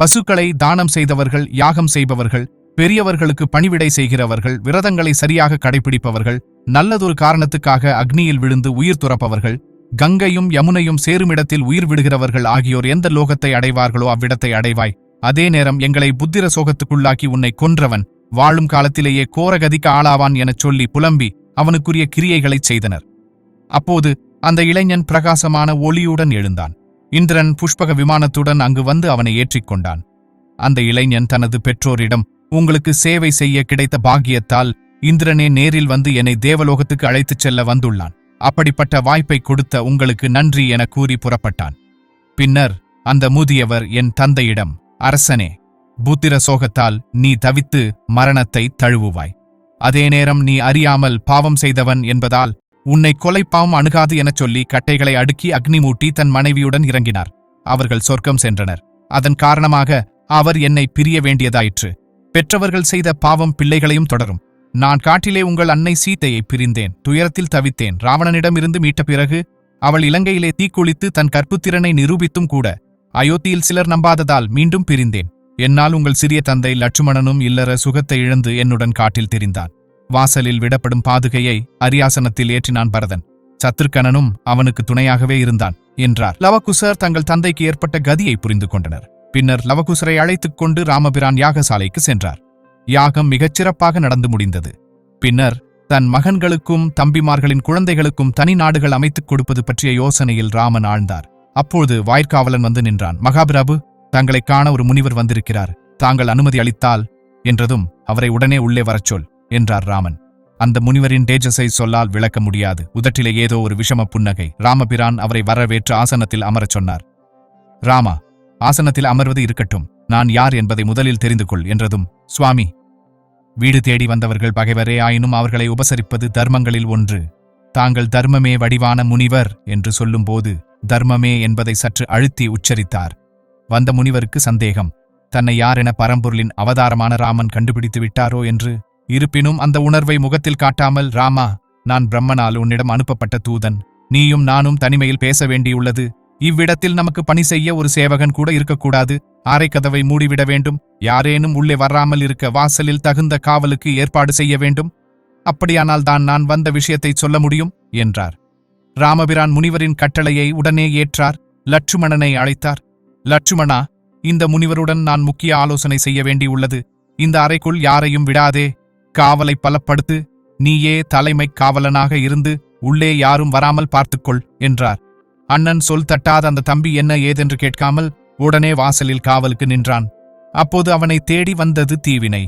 பசுக்களை தானம் செய்தவர்கள் யாகம் செய்பவர்கள் பெரியவர்களுக்கு பணிவிடை செய்கிறவர்கள் விரதங்களை சரியாக கடைபிடிப்பவர்கள் நல்லதொரு காரணத்துக்காக அக்னியில் விழுந்து உயிர் துறப்பவர்கள் கங்கையும் யமுனையும் சேருமிடத்தில் உயிர் விடுகிறவர்கள் ஆகியோர் எந்த லோகத்தை அடைவார்களோ அவ்விடத்தை அடைவாய். அதே நேரம் எங்களை புத்திர சோகத்துக்குள்ளாக்கி உன்னை கொன்றவன் வாழும் காலத்திலேயே கோரகதிக்கு ஆளாவான் எனச் சொல்லி புலம்பி அவனுக்குரிய கிரியைகளைச் செய்தனர். அப்போது அந்த இளைஞன் பிரகாசமான ஒளியுடன் எழுந்தான். இந்திரன் புஷ்பக விமானத்துடன் அங்கு வந்து அவனை ஏற்றிக் கொண்டான். அந்த இளைஞன் தனது பெற்றோரிடம் உங்களுக்கு சேவை செய்ய கிடைத்த பாக்கியத்தால் இந்திரனே நேரில் வந்து என்னை தேவலோகத்துக்கு அழைத்துச் செல்ல வந்துள்ளான். அப்படிப்பட்ட வாய்ப்பை கொடுத்த உங்களுக்கு நன்றி என கூறி புறப்பட்டான். பின்னர் அந்த முதியவர் என் தந்தையிடம் அரசனே புத்திர சோகத்தால் நீ தவித்து மரணத்தை தழுவுவாய். அதே நேரம் நீ அறியாமல் பாவம் செய்தவன் என்பதால் உன்னை கொலைப்பாவம் அணுகாது எனச் சொல்லி கட்டைகளை அடுக்கி அக்னி மூட்டி தன் மனைவியுடன் இறங்கினார். அவர்கள் சொர்க்கம் சென்றனர். அதன் காரணமாக அவர் என்னை பிரிய வேண்டியதாயிற்று. பெற்றவர்கள் செய்த பாவம் பிள்ளைகளையும் தொடரும். நான் காட்டிலே உங்கள் அன்னை சீத்தையை பிரிந்தேன். துயரத்தில் தவித்தேன். ராவணனிடமிருந்து மீட்ட பிறகு அவள் இலங்கையிலே தீக்குளித்து தன் கற்புத்திறனை நிரூபித்தும் கூட அயோத்தியில் சிலர் நம்பாததால் மீண்டும் பிரிந்தேன். என்னால் உங்கள் சிறிய தந்தை லட்சுமணனும் இல்லற சுகத்தை இழந்து என்னுடன் காட்டில் தெரிந்தான். வாசலில் விடப்படும் பாதுகையை அரியாசனத்தில் ஏற்றினான் பரதன். சத்ருக்கணனும் அவனுக்கு துணையாகவே இருந்தான் என்றார். லவகுசர் தங்கள் தந்தைக்கு ஏற்பட்ட கதியை புரிந்து கொண்டனர். பின்னர் லவகுசரை அழைத்துக் கொண்டு ராமபிரான் யாகசாலைக்கு சென்றார். யாகம் மிகச் சிறப்பாக நடந்து முடிந்தது. பின்னர் தன் மகன்களுக்கும் தம்பிமார்களின் குழந்தைகளுக்கும் தனி நாடுகள் அமைத்துக் கொடுப்பது பற்றிய யோசனையில் ராமன் ஆழ்ந்தார். அப்போது வாய்க்காவலன் வந்து நின்றான். மகாபிரபு தங்களைக் காண ஒரு முனிவர் வந்திருக்கிறார். தாங்கள் அனுமதி அளித்தால் என்றதும் அவரை உடனே உள்ளே வரச் சொல். என்றார் ராமன். அந்த முனிவரின் தேஜஸை சொல்லால் விளக்க முடியாது. உதட்டிலே ஏதோ ஒரு விஷம புன்னகை. ராமபிரான் அவரை வரவேற்று ஆசனத்தில் அமரச் சொன்னார். ராமா ஆசனத்தில் அமர்வது இருக்கட்டும். நான் யார் என்பதை முதலில் தெரிந்து கொள் என்றதும் சுவாமி வீடு தேடி வந்தவர்கள் பகைவரே ஆயினும் அவர்களை உபசரிப்பது தர்மங்களில் ஒன்று. தாங்கள் தர்மமே வடிவான முனிவர் என்று சொல்லும்போது தர்மமே என்பதை சற்று அழுத்தி உச்சரித்தார். வந்த முனிவருக்கு சந்தேகம் தன்னை யார் என பரம்பொருளின் அவதாரமான ராமன் கண்டுபிடித்து விட்டாரோ என்று இருப்பினும் அந்த உணர்வை முகத்தில் காட்டாமல் ராமா நான் பிரம்மனால் உன்னிடம் அனுப்பப்பட்ட தூதன். நீயும் நானும் தனிமையில் பேச வேண்டியுள்ளது. இவ்விடத்தில் நமக்கு பணி செய்ய ஒரு சேவகன் கூட இருக்கக்கூடாது. அறைக்கதவை மூடிவிட வேண்டும். யாரேனும் உள்ளே வராமல் இருக்க வாசலில் தகுந்த காவலுக்கு ஏற்பாடு செய்ய வேண்டும். அப்படியானால் தான் நான் வந்த விஷயத்தை சொல்ல முடியும் என்றார். ராமபிரான் முனிவரின் கட்டளையை உடனே ஏற்றார். லட்சுமணனை அழைத்தார். லட்சுமணா இந்த முனிவருடன் நான் முக்கிய ஆலோசனை செய்ய வேண்டியுள்ளது. இந்த அறைக்குள் யாரையும் விடாதே. காவலை பலப்படுத்து நீயே தலைமை காவலனாக இருந்து உள்ளே யாரும் வராமல் பார்த்துக்கொள் என்றார். அண்ணன் சொல் தட்டாத அந்த தம்பி என்ன ஏதென்று கேட்காமல் உடனே வாசலில் காவலுக்கு நின்றான். அப்போது அவனை தேடி வந்தது தீவினை.